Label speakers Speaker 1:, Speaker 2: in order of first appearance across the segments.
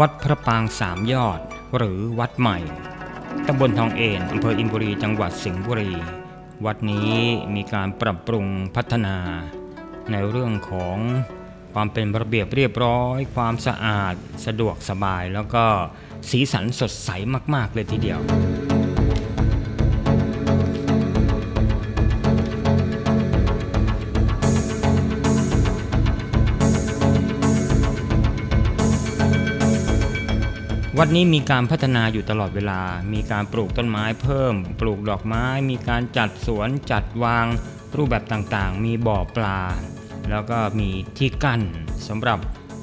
Speaker 1: วัดพระปางสามยอด หรือวัดใหม่ ตำบลทองเอ็นอำเภออินบุรี จังหวัดสิงห์บุรี วัดนี้มีการปรับปรุงพัฒนา ในเรื่องของความเป็นระเบียบเรียบร้อย ความสะอาด สะดวกสบาย แล้วก็สีสันสดใสมาก ๆ เลยทีเดียว วัดนี้มีการพัฒนาอยู่ตลอดเวลา มีการปลูกต้นไม้เพิ่ม ปลูกดอกไม้ มีการจัดสวนจัดวางรูปแบบต่างๆ มีบ่อปลา แล้วก็มีที่กั้นสำหรับ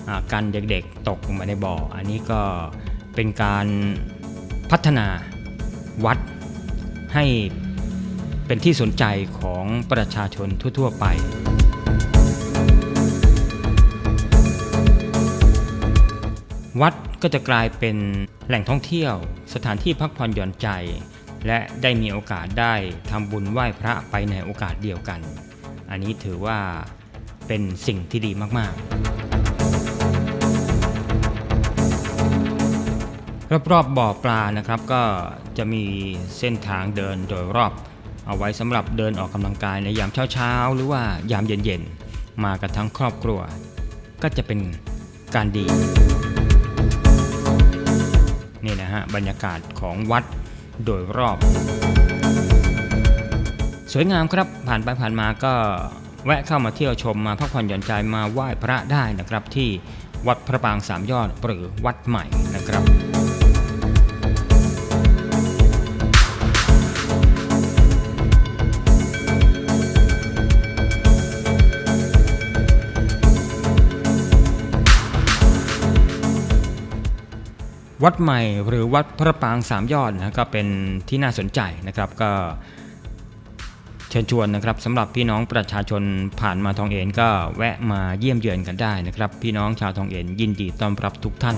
Speaker 1: อ่ากันเด็กๆ ตกลงมาในบ่อ อันนี้ก็เป็นการพัฒนาวัดให้เป็นที่สนใจของประชาชนทั่ว ๆ ไปวัด ก็จะกลายเป็นแหล่งท่องเที่ยว สถานที่พักผ่อนหย่อนใจ และได้มีโอกาสได้ทำบุญไหว้พระไปในโอกาสเดียวกัน อันนี้ถือว่าเป็นสิ่งที่ดีมากๆ รอบๆบ่อปลานะครับก็จะมีเส้นทางเดินโดยรอบ เอาไว้สำหรับเดินออกกำลังกายในยามเช้าๆ หรือว่ายามเย็นๆ มากันทั้งครอบครัว ก็จะเป็นการดี นี่นะฮะบรรยากาศของวัดโดยรอบ สวยงามครับผ่านไปผ่านมาก็แวะเข้ามาเที่ยวชมมาพักผ่อนหย่อนใจมาไหว้พระได้นะครับที่วัดพระปางสามยอดหรือวัดใหม่นะครับ วัดใหม่หรือวัดพระปรางสามยอดนะก็เป็นที่น่าสนใจนะครับก็เชิญชวนนะครับสำหรับพี่น้องประชาชนผ่านมาทองเอ็นก็แวะมาเยี่ยมเยือนกันได้นะครับ พี่น้องชาวทองเอ็นยินดีต้อนรับทุกท่าน